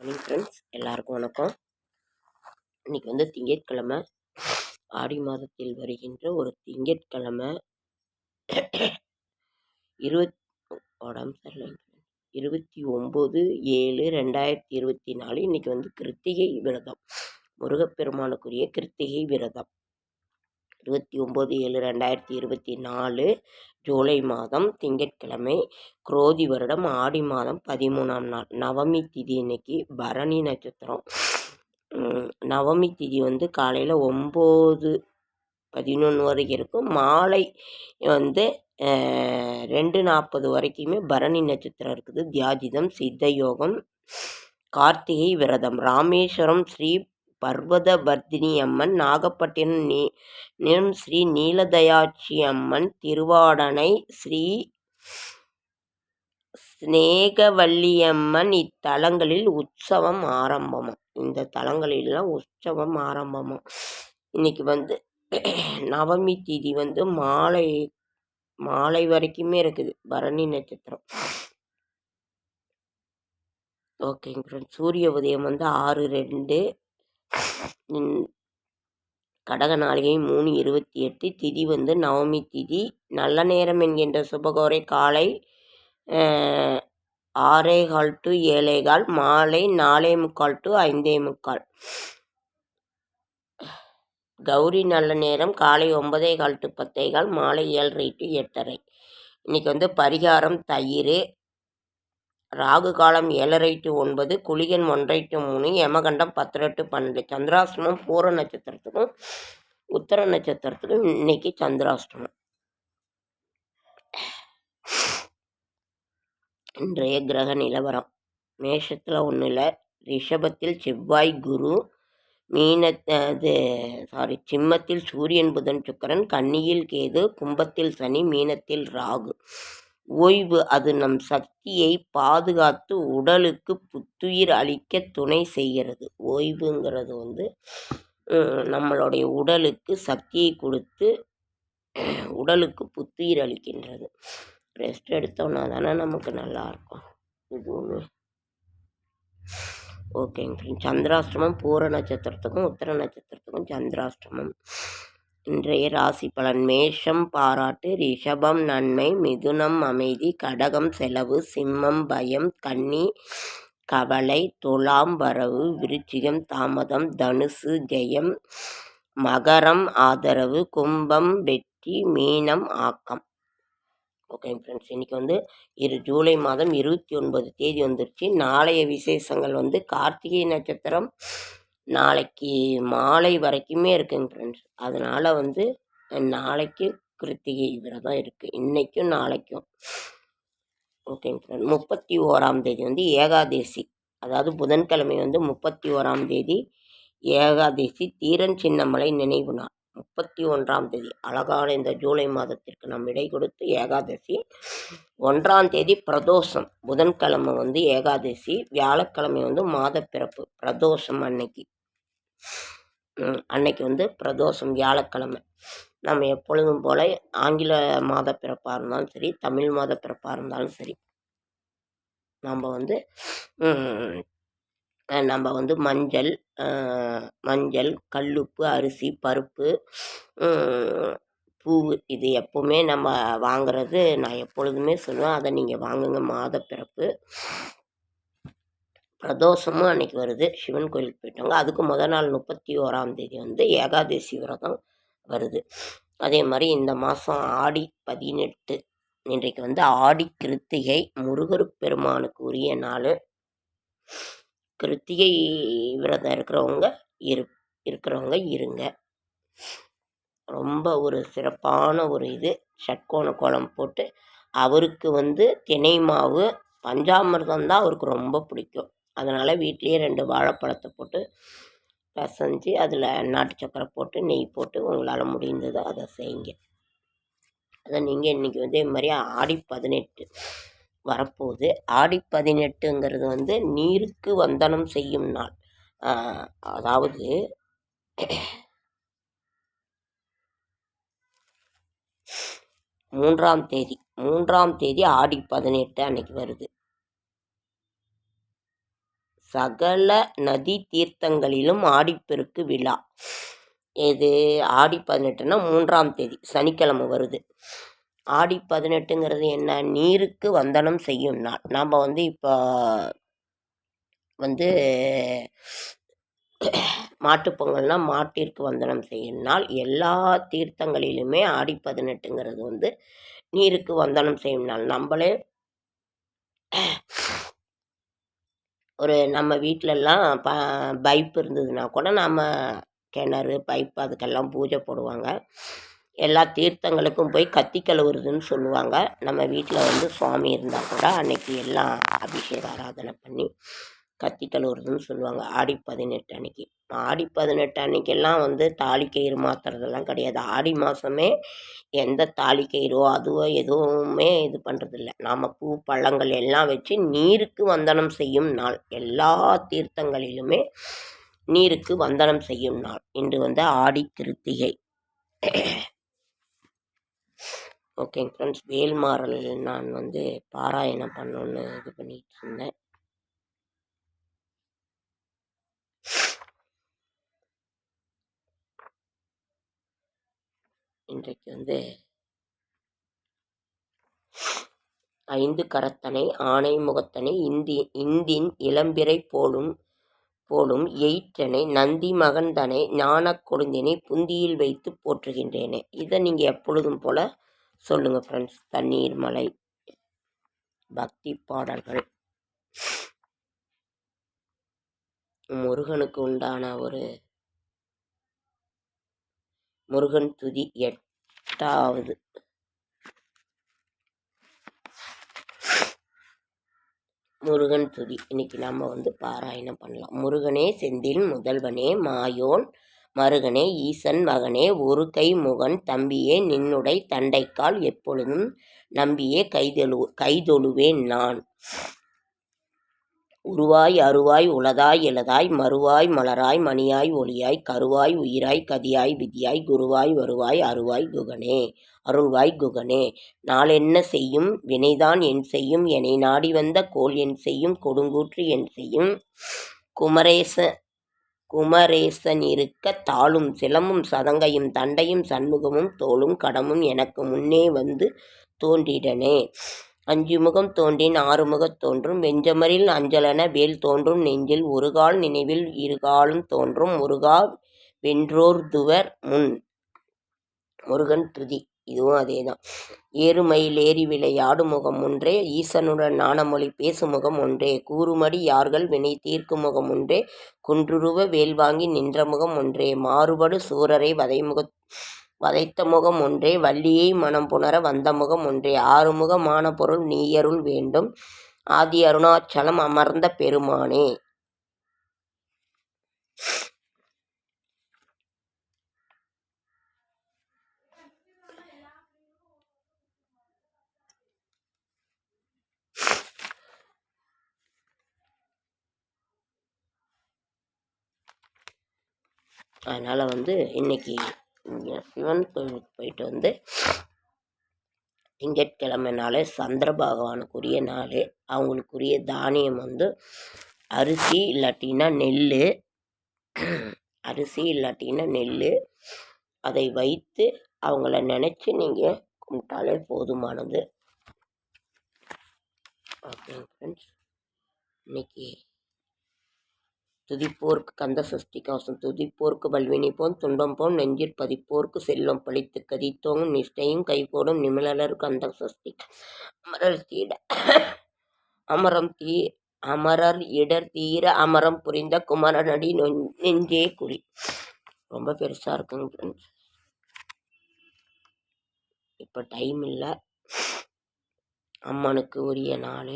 Morning friends எல்லாருக்கும் வணக்கம். இன்னைக்கு வந்து திங்கட்கிழமை. ஆடி மாதத்தில் வருகின்ற ஒரு திங்கட்கிழமை. இருபத் உடம்பு சரியில்லைங்க இருபத்தி ஒம்பது ஏழு ரெண்டாயிரத்தி இருபத்தி நாலு. இன்னைக்கு வந்து கிருத்திகை விரதம். முருகப்பெருமானுக்குரிய கிருத்திகை விரதம். இருபத்தி ஒம்பது ஏழு ரெண்டாயிரத்தி இருபத்தி நாலு ஜூலை மாதம் திங்கட்கிழமை குரோதி வருடம் ஆடி மாதம் பதிமூணாம் நாள். நவமி திதி இன்னைக்கு பரணி நட்சத்திரம். நவமி திதி வந்து காலையில் ஒம்பது பதினொன்று வரைக்கும் இருக்கும். மாலை வந்து ரெண்டு நாற்பது வரைக்குமே பரணி நட்சத்திரம் இருக்குது. தியாஜிதம் சித்த யோகம் கார்த்திகை விரதம் ராமேஸ்வரம் ஸ்ரீ பர்வதவர்தினி அம்மன் நாகப்பட்டினம் நீ நிலம் ஸ்ரீ நீலதயாட்சி அம்மன் திருவாடனை ஸ்ரீ ஸ்நேகவல்லியம்மன் இத்தலங்களில் உற்சவம் ஆரம்பமாம் இந்த தலங்களிலாம் உற்சவம் ஆரம்பமாம் இன்னைக்கு வந்து நவமி திதி வந்து மாலை மாலை வரைக்குமே இருக்குது. பரணி நட்சத்திரம். ஓகேங்க ஃப்ரெண்ட்ஸ் சூரிய உதயம் வந்து ஆறு ரெண்டு கடக நாளிகை மூணு இருபத்தி எட்டு திதி வந்து நவமி திதி. நல்ல நேரம் என்கின்ற சுபகோரை காலை ஆறே கால் டு ஏழே கால் மாலை நாலே முக்கால் டு ஐந்தே முக்கால். கௌரி நல்ல நேரம் காலை ஒன்பதே கால் டு பத்தே கால் மாலை ஏழரை டு எட்டரை. இன்னைக்கு வந்து பரிகாரம் தயிர் ராகு காலம் ஏழரை டு ஒன்பது குளிகன் ஒன்றரை டு மூணு யமகண்டம் பத்தரை டு பன்னெண்டு. சந்திராஷ்டமம் பூர நட்சத்திரத்துக்கும் உத்தர நட்சத்திரத்துக்கும் இன்னைக்கு சந்திராஷ்டமம். இன்றைய கிரக நிலவரம். மேஷத்தில் ஒன்றும் இல்லை. ரிஷபத்தில் செவ்வாய் குரு மீன அது சாரி சிம்மத்தில் சூரியன் புதன் சுக்கிரன் கன்னியில் கேது கும்பத்தில் சனி மீனத்தில் ராகு. ஓய்வு. அது நம் சக்தியை பாதுகாத்து உடலுக்கு புத்துயிர் அளிக்க துணை செய்கிறது. ஓய்வுங்கிறது வந்து நம்மளுடைய உடலுக்கு சக்தியை கொடுத்து உடலுக்கு புத்துயிர் அளிக்கின்றது. ரெஸ்ட் எடுத்தோம்னா தானே நமக்கு நல்லா இருக்கும். இதுவுமே ஓகேங்க ஃப்ரெண்ட் சந்திராஷ்டமம் பூர நட்சத்திரத்துக்கும் உத்தர நட்சத்திரத்துக்கும் சந்திராஷ்டமம். இன்றைய ராசி பலன் மேஷம் பாராட்டு ரிஷபம் நன்மை மிதுனம் அமைதி கடகம் செலவு சிம்மம் பயம் கன்னி கவலை துலாம் வரவு விருச்சிகம் தாமதம் தனுசு ஜெயம் மகரம் ஆதரவு கும்பம் வெற்றி மீனம் ஆக்கம். ஓகே ஃப்ரெண்ட்ஸ் இன்றைக்கி வந்து இரு ஜூலை மாதம் இருபத்தி ஒன்பது தேதி வந்துருச்சு. நாளைய விசேஷங்கள் வந்து கார்த்திகை நட்சத்திரம் நாளைக்கு மாலை வரைக்குமே இருக்குங்க ஃப்ரெண்ட்ஸ் அதனால் வந்து நாளைக்கு கிருத்திகை விரதம் இருக்குது இன்றைக்கும் நாளைக்கும். ஓகேங்க ஃப்ரெண்ட் முப்பத்தி ஓராம் தேதி வந்து ஏகாதேசி. அதாவது புதன்கிழமை வந்து முப்பத்தி ஓராம் தேதி ஏகாதேசி தீரன் சின்னமலை நினைவு நாள். முப்பத்தி ஒன்றாம் தேதி. அழகான இந்த ஜூலை மாதத்திற்கு நாம் விடை கொடுத்து ஏகாதசி. ஒன்றாம் தேதி பிரதோஷம். புதன்கிழமை வந்து ஏகாதசி. வியாழக்கிழமை வந்து மாதப்பிறப்பு. பிரதோஷம் அன்னைக்கு. அன்னைக்கு வந்து பிரதோஷம் வியாழக்கிழமை. நம்ம எப்பொழுதும் போல ஆங்கில மாத பிறப்பாக இருந்தாலும் சரி தமிழ் மாத பிறப்பாக இருந்தாலும் சரி நம்ம வந்து நம்ம வந்து மஞ்சள் மஞ்சள் கல்லுப்பு அரிசி பருப்பு பூ பூவு இது எப்போவுமே நம்ம வாங்குறது நான் எப்பொழுதுமே சொல்லுவேன். அதை நீங்கள் வாங்குங்க மாத பிறப்பு. பிரதோஷமும் அன்னைக்கு வருது. சிவன் கோயிலுக்கு போயிட்டாங்க. அதுக்கு முத நாள் முப்பத்தி ஓராம் தேதி வந்து ஏகாதசி விரதம் வருது. அதே மாதிரி இந்த மாதம் ஆடி பதினெட்டு இன்றைக்கு வந்து ஆடி கிருத்திகை முருகர் பெருமானுக்கு உரிய நாள். கிருத்திகை விரதம் இருக்கிறவங்க இரு இருக்கிறவங்க இருங்க. ரொம்ப ஒரு சிறப்பான ஒரு இது. ஷட்கோண கோலம் போட்டு அவருக்கு வந்து தினை மாவு பஞ்சாமிர்தம் தான் அவருக்கு ரொம்ப பிடிக்கும். அதனால் வீட்லேயே ரெண்டு வாழைப்பழத்தை போட்டு பிசைஞ்சு அதில் நாட்டு சக்கரை போட்டு நெய் போட்டு உங்களால் முடிந்ததோ அதை செய்யுங்க. அதை நீங்கள் இன்றைக்கி வந்து இது மாதிரி ஆடி பதினெட்டு வரப்போகுது. ஆடி பதினெட்டுங்கிறது வந்து நீருக்கு வந்தனம் செய்யும் நாள். அதாவது மூன்றாம் தேதி மூன்றாம் தேதி ஆடி பதினெட்டு அன்னைக்கு வருது. சகல நதி தீர்த்தங்களிலும் ஆடிப்பெருக்கு விழா. இது ஆடி பதினெட்டுனா மூன்றாம் தேதி சனிக்கிழமை வருது. ஆடி பதினெட்டுங்கிறது என்ன? நீருக்கு வந்தனம் செய்யும் நாள். நாம் வந்து இப்போ வந்து மாட்டுப்பொங்கல்னா மாட்டிற்கு வந்தனம் செய்யும் நாள். எல்லா தீர்த்தங்களிலுமே ஆடி பதினெட்டுங்கிறது வந்து நீருக்கு வந்தனம் செய்யும் நாள். நம்மளே ஒரு நம்ம வீட்டிலலாம் ப பைப் இருந்ததுன்னா கூட நம்ம கிணறு பைப் அதுக்கெல்லாம் பூஜை போடுவாங்க. எல்லா தீர்த்தங்களுக்கும் போய் கத்தி கழுவுறதுன்னு சொல்லுவாங்க. நம்ம வீட்டில் வந்து சுவாமி இருந்தால் கூட அன்னைக்கு எல்லாம் அபிஷேக ஆராதனை பண்ணி கத்தி கழுவுறதுன்னு சொல்லுவாங்க. ஆடி பதினெட்டு அன்னைக்கு. ஆடி பதினெட்டு அன்னைக்கெல்லாம் வந்து தாலி கயிறு மாற்றுறதெல்லாம் கிடையாது. ஆடி மாதமே எந்த தாலி கயிறோ அதுவோ எதுவுமே இது பண்ணுறதில்ல நாம் பூ பழங்கள் எல்லாம் வச்சு நீருக்கு வந்தனம் செய்யும் நாள். எல்லா தீர்த்தங்களிலுமே நீருக்கு வந்தனம் செய்யும் நாள். இன்று வந்து ஆடி திருத்திகை. ஓகேங்க ஃப்ரெண்ட்ஸ். வேல்மாறல் நான் வந்து பாராயணம் பண்ணணுன்னு இது பண்ணிகிட்டு இருந்தேன். இன்றைக்கு வந்து ஐந்து கரத்தனை ஆனை முகத்தனை இந்தி இந்தின் இளம்பிறை போலும் போலும் எயிற்றனை நந்தி மகன்தனை ஞானக் கொழுந்தினை புந்தியில் வைத்து போற்றுகின்றேனே. இதை நீங்கள் எப்பொழுதும் போல் சொல்லுங்கள் ஃப்ரெண்ட்ஸ் தண்ணீர் மலை பக்தி பாடல்கள். முருகனுக்கு உண்டான ஒரு முருகன் துதி எட்டாவது முருகன் துதி இன்னைக்கு நம்ம வந்து பாராயணம் பண்ணலாம். முருகனே செந்தில் முதல்வனே மாயோன் மருகனே ஈசன் மகனே ஒரு கை முகன் தம்பியே நின்னுடை தண்டைக்கால் எப்பொழுதும் நம்பியே கைதொழு கைதொழுவேன் நான். உருவாய் அருவாய் உளதாய் இளதாய் மறுவாய் மலராய் மணியாய் ஒளியாய் கருவாய் உயிராய் கதியாய் விதியாய் குருவாய் வருவாய் அருவாய் குகனே. அருள்வாய் குகனே. நாளென்ன செய்யும்? வினைதான் என் செய்யும். என்னை நாடி வந்த கோல் என் செய்யும். கொடுங்கூற்று என் செய்யும். குமரேச குமரேசன் இருக்க தாளும் சிலமும் சதங்கையும் தண்டையும் சண்முகமும் தோளும் கடமும் எனக்கு முன்னே வந்து தோன்றிடனே. அஞ்சு முகம் தோன்றின் ஆறுமுகத் தோன்றும் வெஞ்சமரில் அஞ்சலென வேல் தோன்றும் நெஞ்சில் ஒருகால் நினைவில் இருகாலும் தோன்றும் முருகா வென்றோர்துவர் முன். முருகன் துதி இதுவும் அதே தான் ஏறுமயில் ஏறி விளையாடு முகம் ஒன்றே ஈசனுடன் நாணமொழி பேசும் முகம் ஒன்றே கூறுமடி யார்கள் வினை தீர்க்கும் முகம் ஒன்றே குன்றுருவ வேல் வாங்கி நின்ற முகம் ஒன்றே மாறுபடு சூரரை வதைமுக வதைத்த முகம் ஒன்றே வள்ளியை மனம் புணர வந்த முகம் ஒன்றே. ஆறுமுகமான பொருள் நீயருள் வேண்டும். ஆதி அருணாச்சலம் அமர்ந்த பெருமானே. அதனால் வந்து இன்னைக்கு சிவன் கோவிலுக்கு போயிட்டு வந்து திங்கட்கிழமை நாளே சந்திர பகவானுக்குரிய நாள். அவங்களுக்குரிய தானியம் வந்து அரிசி இல்லாட்டின்னா நெல் அரிசி இல்லாட்டின்னா நெல் அதை வைத்து அவங்கள நினச்சி நீங்கள் கும்பிட்டாலே போதுமானது. ஓகேங்க ஃப்ரெண்ட்ஸ் இன்னைக்கு துதிப்போர்க்கு கந்த சஷ்டி கவசம் துதிப்போர்க்கு வல்வினை போன் துன்பம் போன் நெஞ்சிற் பதிப்போர்க்கு செல்லும். பழித்து கதித்தோங்கும் நிஷ்டையும் கைகூடும் நிமிழலர் கந்த சஷ்டி. அமரர் தீட அமரம் தீ அமரர் இடர் தீர அமரம் புரிந்த குமரனடி நெஞ்சே குறி ரொம்ப பெருசாக இருக்குங்க ஃப்ரெண்ட்ஸ் இப்போ டைம் இல்லை. அம்மனுக்கு உரிய நாள்.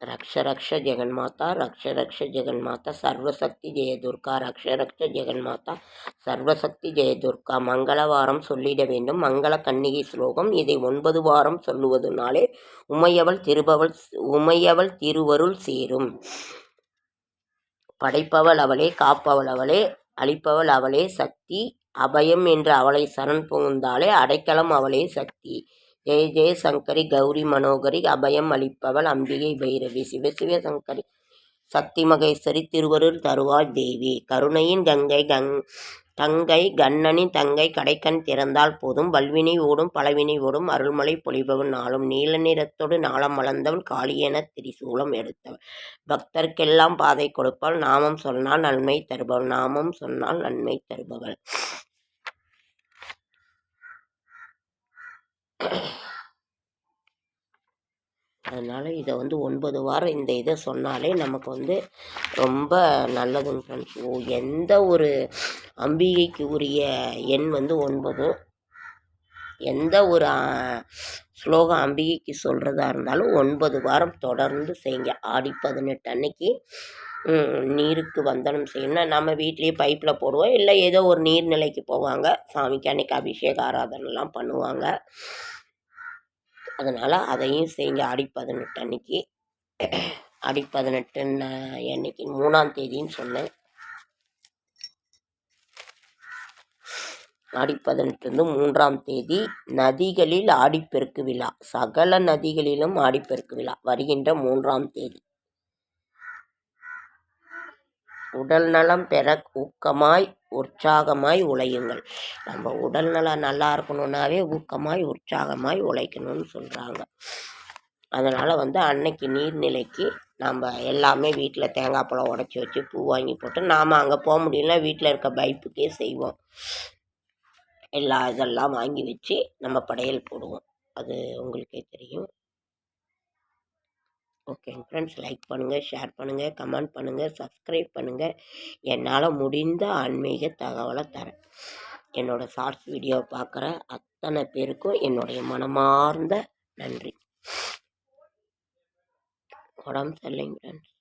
రక్ష రక్ష జగన్మాత రక్ష రక్ష జగన్మాత సర్వశక్తి జయ దుర్గా రక్ష ஜெகன் மாதா சர்வசக்தி ஜெயதுர்கா மங்கள வாரம் சொல்லிட வேண்டும். மங்கள கன்னிகை ஸ்லோகம். இதை ஒன்பது வாரம் சொல்லுவதுனாலே உமையவள் திருபவள் உமையவள் திருவருள் சேரும். படைப்பவள் அவளே காப்பவள் அவளே அழிப்பவள் அவளே சக்தி. அபயம் என்று அவளை சரண் புகுந்தாலே அடைக்கலம் அவளே சக்தி. ஜெய ஜெய சங்கரி கௌரி மனோகரி அபயம் அளிப்பவள் அம்பிகை பைரவி சிவசிவ சங்கரி சக்தி மகேஸ்வரி திருவருள் தருவாள் தேவி. கருணையின் கங்கை கங் தங்கை கண்ணனின் தங்கை கடைக்கண் திறந்தால் போதும். வல்வினை ஓடும் பலவினை ஓடும் அருள்மலை பொழிபவன் நாளும். நீல நிறத்தோடு நாளம் வளர்ந்தவள் காளியென திரிசூலம் எடுத்தவள். பக்தர்க்கெல்லாம் பாதை கொடுப்பாள். நாமம் சொன்னால் நன்மை தருபவள். நாமம் சொன்னால் நன்மை தருபவள். அதனால் இதை வந்து ஒன்பது வாரம் இந்த இதை சொன்னாலே நமக்கு வந்து ரொம்ப நல்லதுங்க ஃப்ரெண்ட்ஸ் ஓ எந்த ஒரு அம்பிகைக்கு உரிய எண் வந்து ஒன்பது எந்த ஒரு ஸ்லோகம் அம்பிகைக்கு சொல்கிறதா இருந்தாலும் ஒன்பது வாரம் தொடர்ந்து செய்யுங்க. ஆடி பதினெட்டு அன்னைக்கு நீருக்கு வந்தனம் செய்யணும் நம்ம வீட்லேயே பைப்பில் போடுவோம் இல்லை ஏதோ ஒரு நீர்நிலைக்கு போவாங்க. சாமிக்கு அன்றைக்கி அபிஷேக ஆராதனைலாம் பண்ணுவாங்க. அதனால் அதையும் செய்யுங்க ஆடி பதினெட்டு அன்னைக்கு ஆடி பதினெட்டு அன்னைக்கு மூணாம் தேதின்னு சொன்னேன். ஆடி பதினெட்டுலேருந்து மூன்றாம் தேதி நதிகளில் ஆடிப்பெருக்கு விழா. சகல நதிகளிலும் ஆடிப்பெருக்கு விழா. வருகின்ற மூன்றாம் தேதி. உடல் நலம் பெற ஊக்கமாய் உற்சாகமாய் உழையுங்கள். நம்ம உடல் நலம் நல்லா இருக்கணும்னாவே ஊக்கமாய் உற்சாகமாய் உழைக்கணும்னு சொல்கிறாங்க அதனால் வந்து அன்னைக்கு நீர்நிலைக்கு நம்ம எல்லாமே வீட்டில் தேங்காய் பழம் உடச்சி வச்சு பூ வாங்கி போட்டு நாம் அங்கே போக முடியல வீட்டில் இருக்க பைப்புக்கே செய்வோம். எல்லா இதெல்லாம் வாங்கி வச்சு நம்ம படையல் போடுவோம். அது உங்களுக்கே தெரியும். ஓகே. ஃப்ரெண்ட்ஸ் லைக் பண்ணுங்கள் ஷேர் பண்ணுங்கள் கமெண்ட் பண்ணுங்கள் சப்ஸ்கிரைப் பண்ணுங்கள் என்னால் முடிந்த ஆன்மீக தகவலை தரேன். என்னோடய ஷார்ட்ஸ் வீடியோ பார்க்குற அத்தனை பேருக்கும் என்னுடைய மனமார்ந்த நன்றி. உடம்பு சரியில்லைங்க ஃப்ரெண்ட்ஸ்.